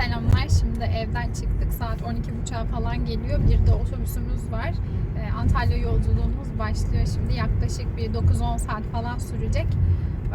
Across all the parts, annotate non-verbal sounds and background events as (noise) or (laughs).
Selamlar. Şimdi evden çıktık. Saat 12.30'a falan geliyor. Bir de otobüsümüz var. Ee, Antalya yolculuğumuz başlıyor şimdi. Yaklaşık bir 9-10 saat falan sürecek.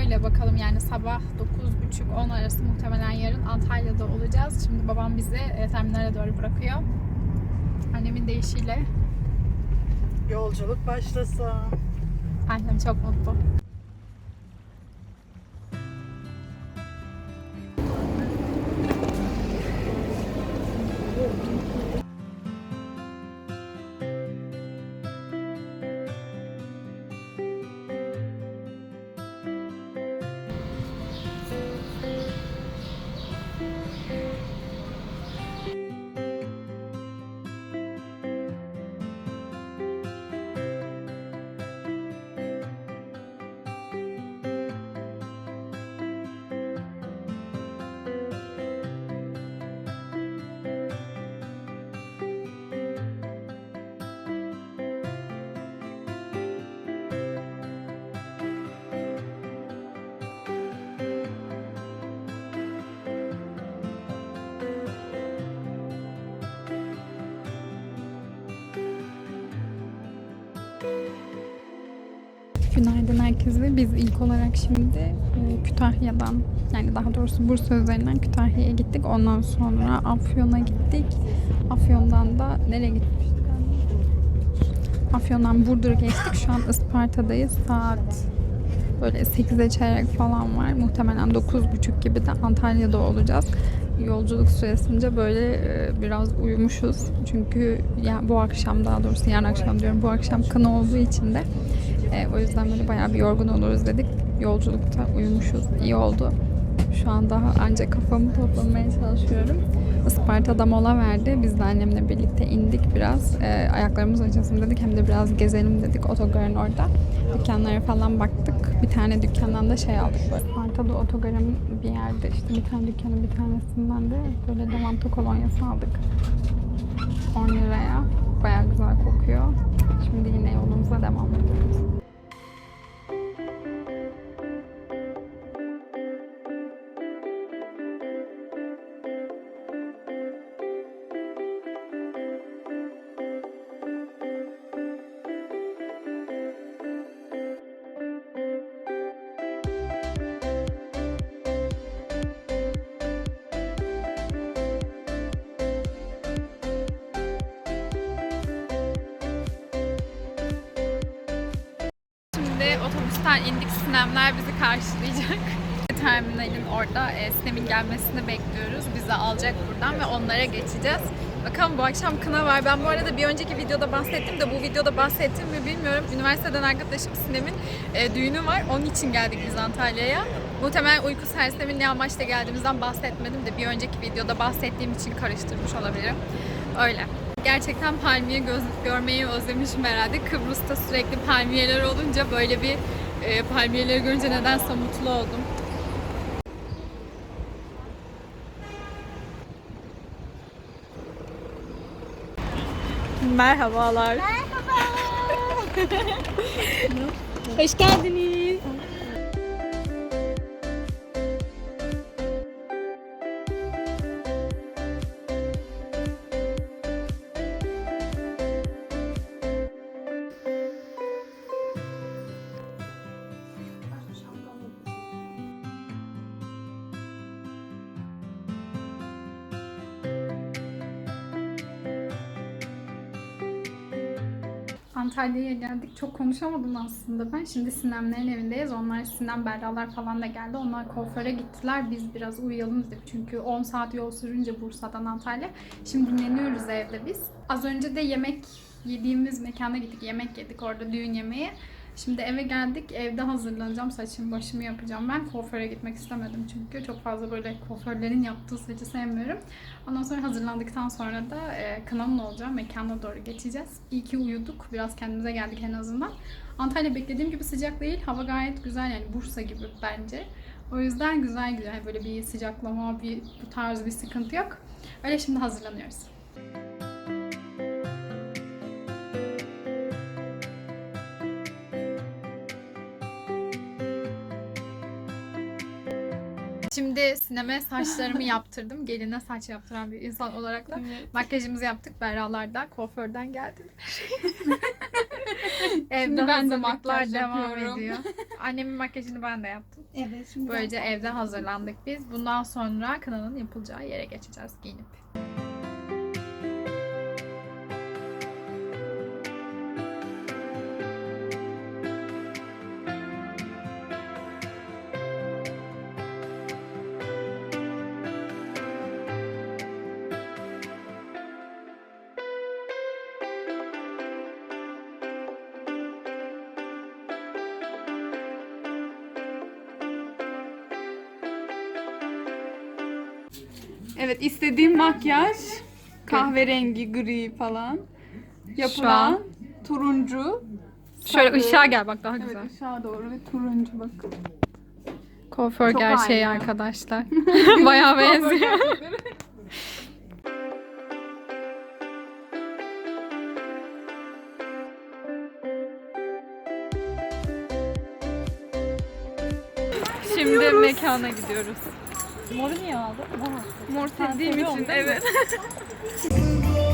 Öyle bakalım yani sabah 9.30-10 arası muhtemelen yarın Antalya'da olacağız. Şimdi babam bizi e, terminale doğru bırakıyor. Annemin deyişiyle Yolculuk başlasın. annem çok mutlu. Günaydın herkese. Biz ilk olarak şimdi e, Kütahya'dan yani daha doğrusu Bursa üzerinden Kütahya'ya gittik. Ondan sonra Afyon'a gittik. Afyon'dan da nereye gitmiştik? Afyon'dan Burdur'a geçtik. Şu an Isparta'dayız. Saat böyle 8'e çeyrek falan var. Muhtemelen 9.30 gibi de Antalya'da olacağız. Yolculuk süresince böyle e, biraz uyumuşuz. Çünkü ya bu akşam daha doğrusu yarın akşam diyorum. Bu akşam kına olduğu için de e, o yüzden böyle bayağı bir yorgun oluruz dedik. Yolculukta uyumuşuz. İyi oldu. Şu an daha ancak kafamı toplamaya çalışıyorum. Isparta'da mola verdi. Biz de annemle birlikte indik biraz. E, ayaklarımız acısın dedik. Hem de biraz gezelim dedik otogarın orada. Dükkanlara falan baktık. Bir tane dükkandan da şey aldık böyle. Isparta'da otogarın bir yerde işte bir tane dükkanın bir tanesinden de böyle lavanta kolonyası aldık. 10 liraya. Bayağı güzel kokuyor. Şimdi yine yolumuza devam Otobüsten indik. Sinemler bizi karşılayacak. (laughs) Terminalin orada e, Sinem'in gelmesini bekliyoruz. Bizi alacak buradan ve onlara geçeceğiz. Bakalım bu akşam kına var. Ben bu arada bir önceki videoda bahsettim de bu videoda bahsettim mi bilmiyorum. Üniversiteden arkadaşım Sinem'in e, düğünü var. Onun için geldik biz Antalya'ya. Muhtemelen uyku sersemi ne amaçla geldiğimizden bahsetmedim de bir önceki videoda bahsettiğim için karıştırmış olabilirim. Öyle. Gerçekten palmiye göz, görmeyi özlemişim herhalde. Kıbrıs'ta sürekli palmiyeler olunca böyle bir e, palmiyeleri görünce nedense mutlu oldum. Merhabalar. Merhaba. Hoş geldiniz. Antalya'ya geldik. Çok konuşamadım aslında ben. Şimdi Sinemlerin evindeyiz. Onlar Sinem Berralar falan da geldi. Onlar kuaföre gittiler. Biz biraz uyuyalım dedik. Çünkü 10 saat yol sürünce Bursa'dan Antalya. Şimdi dinleniyoruz evde biz. Az önce de yemek yediğimiz mekana gittik. Yemek yedik orada düğün yemeği. Şimdi eve geldik. Evde hazırlanacağım. Saçımı başımı yapacağım. Ben kuaföre gitmek istemedim çünkü. Çok fazla böyle kuaförlerin yaptığı saçı sevmiyorum. Ondan sonra hazırlandıktan sonra da e, kınanın olacağı mekana doğru geçeceğiz. İyi ki uyuduk. Biraz kendimize geldik en azından. Antalya beklediğim gibi sıcak değil. Hava gayet güzel yani Bursa gibi bence. O yüzden güzel güzel böyle bir sıcaklama, bir bu tarz bir sıkıntı yok. Öyle şimdi hazırlanıyoruz. Şimdi sineme saçlarımı yaptırdım. Geline saç yaptıran bir insan olarak da makyajımızı yaptık. Berralarda kuaförden geldim. (laughs) Evde Şimdi ben de makyaj devam yapıyorum. ediyor. Annemin makyajını ben de yaptım. Evet şimdi Böylece evde hazırlandık biz. Bundan sonra kınanın yapılacağı yere geçeceğiz giyinip. Evet istediğim makyaj kahverengi, gri falan. Yapılan an- turuncu. Şöyle sarı. ışığa gel bak daha Evet güzel. ışığa doğru ve turuncu bak. Kuaför Çok gerçeği aynı. arkadaşlar. (laughs) (laughs) Bayağı benziyor. Şimdi mekana gidiyoruz. Moru niye aldın? Mor sevdiğim için evet. (laughs)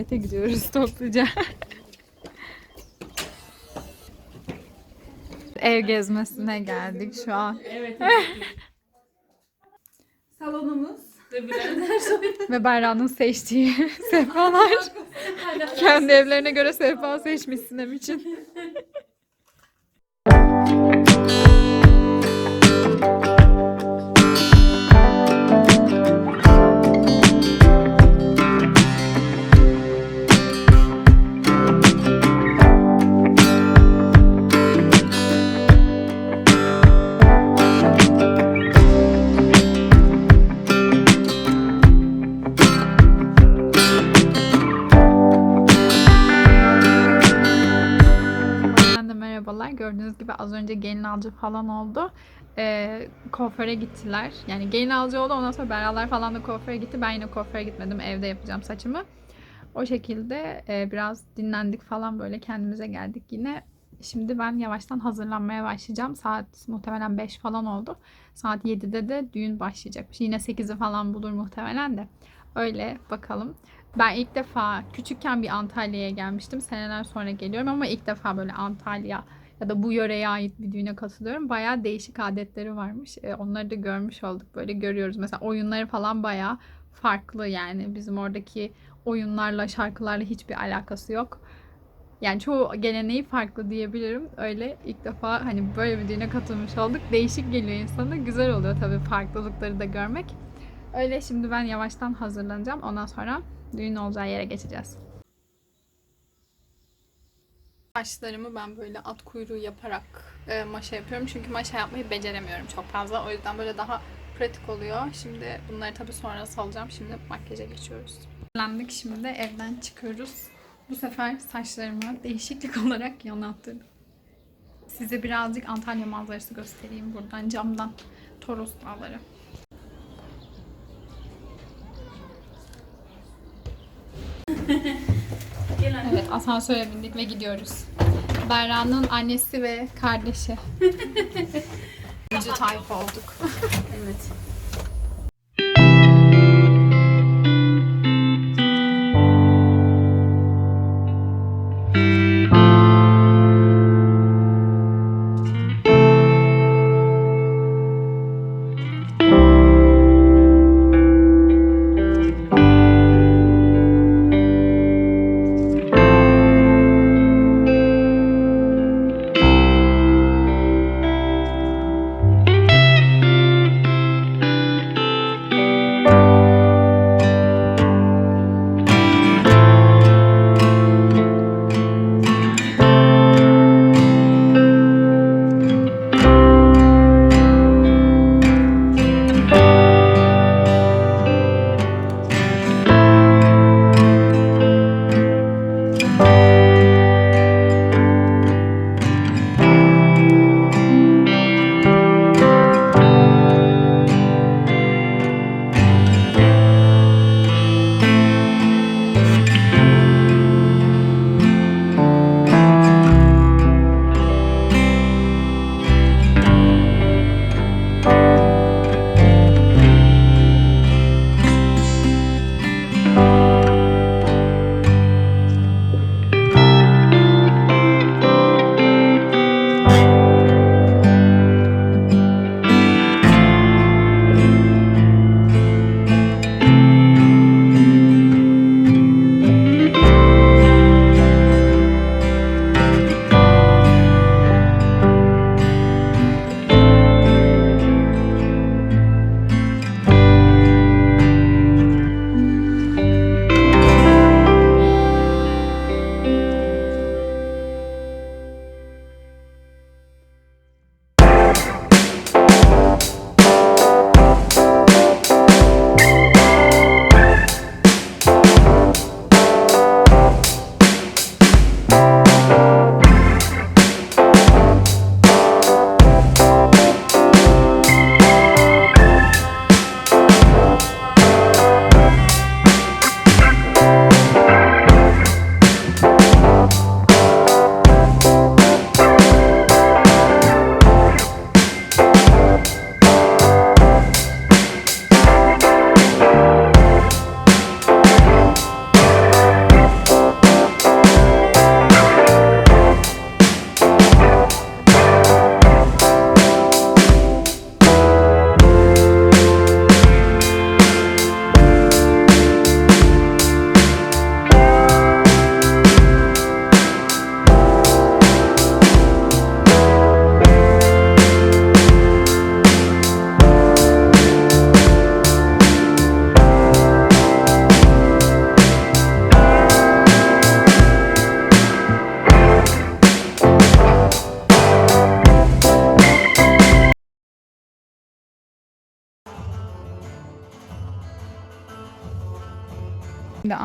ziyarete gidiyoruz (laughs) topluca. Ev gezmesine geldik şu an. Evet. (laughs) Salonumuz. Ve Ve Berra'nın seçtiği (laughs) sehpalar. Kendi evlerine göre sehpa seçmiş Sinem için. Az önce gelin alıcı falan oldu. Ee, kuaföre gittiler. Yani gelin alıcı oldu. Ondan sonra Berralar falan da kuaföre gitti. Ben yine kuaföre gitmedim. Evde yapacağım saçımı. O şekilde e, biraz dinlendik falan böyle kendimize geldik yine. Şimdi ben yavaştan hazırlanmaya başlayacağım. Saat muhtemelen 5 falan oldu. Saat 7'de de düğün başlayacakmış. Yine 8'i falan bulur muhtemelen de. Öyle bakalım. Ben ilk defa küçükken bir Antalya'ya gelmiştim. Seneler sonra geliyorum ama ilk defa böyle Antalya ya da bu yöreye ait bir düğüne katılıyorum. Bayağı değişik adetleri varmış. E, onları da görmüş olduk. Böyle görüyoruz. Mesela oyunları falan bayağı farklı yani. Bizim oradaki oyunlarla, şarkılarla hiçbir alakası yok. Yani çoğu geleneği farklı diyebilirim. Öyle ilk defa hani böyle bir düğüne katılmış olduk. Değişik geliyor insana. Güzel oluyor tabii farklılıkları da görmek. Öyle şimdi ben yavaştan hazırlanacağım. Ondan sonra düğün olacağı yere geçeceğiz. Saçlarımı ben böyle at kuyruğu yaparak e, maşa yapıyorum. Çünkü maşa yapmayı beceremiyorum çok fazla. O yüzden böyle daha pratik oluyor. Şimdi bunları tabii sonra salacağım. Şimdi makyaja geçiyoruz. Hazırlandık şimdi de evden çıkıyoruz. Bu sefer saçlarımı değişiklik (laughs) olarak yanattırdım. Size birazcık Antalya manzarası göstereyim buradan camdan. Toros Dağları. Gel anne. Evet asansöre bindik ve gidiyoruz. Berra'nın annesi ve kardeşi. (laughs) Üçüncü tayfa olduk. Evet.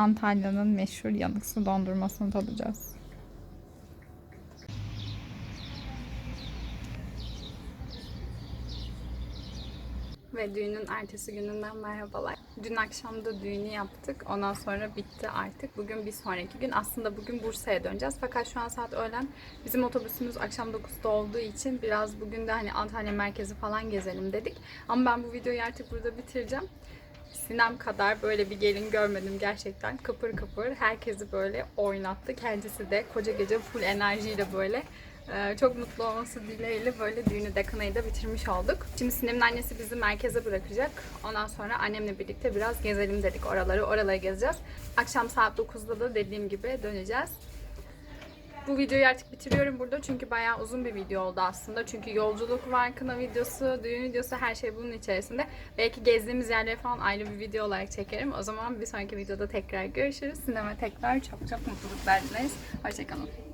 Antalya'nın meşhur yanıksı dondurmasını tadacağız. Ve düğünün ertesi gününden merhabalar. Dün akşam da düğünü yaptık. Ondan sonra bitti artık. Bugün bir sonraki gün. Aslında bugün Bursa'ya döneceğiz. Fakat şu an saat öğlen. Bizim otobüsümüz akşam 9'da olduğu için biraz bugün de hani Antalya merkezi falan gezelim dedik. Ama ben bu videoyu artık burada bitireceğim. Sinem kadar böyle bir gelin görmedim gerçekten. Kıpır kıpır. Herkesi böyle oynattı. Kendisi de koca gece full enerjiyle böyle e, çok mutlu olması dileğiyle böyle düğünü de da bitirmiş olduk. Şimdi Sinem'in annesi bizi merkeze bırakacak. Ondan sonra annemle birlikte biraz gezelim dedik oraları. Oraları gezeceğiz. Akşam saat 9'da da dediğim gibi döneceğiz. Bu videoyu artık bitiriyorum burada çünkü bayağı uzun bir video oldu aslında. Çünkü yolculuk var, kına videosu, düğün videosu her şey bunun içerisinde. Belki gezdiğimiz yerleri falan ayrı bir video olarak çekerim. O zaman bir sonraki videoda tekrar görüşürüz. Sinema tekrar çok çok mutluluklar dileriz. Hoşçakalın.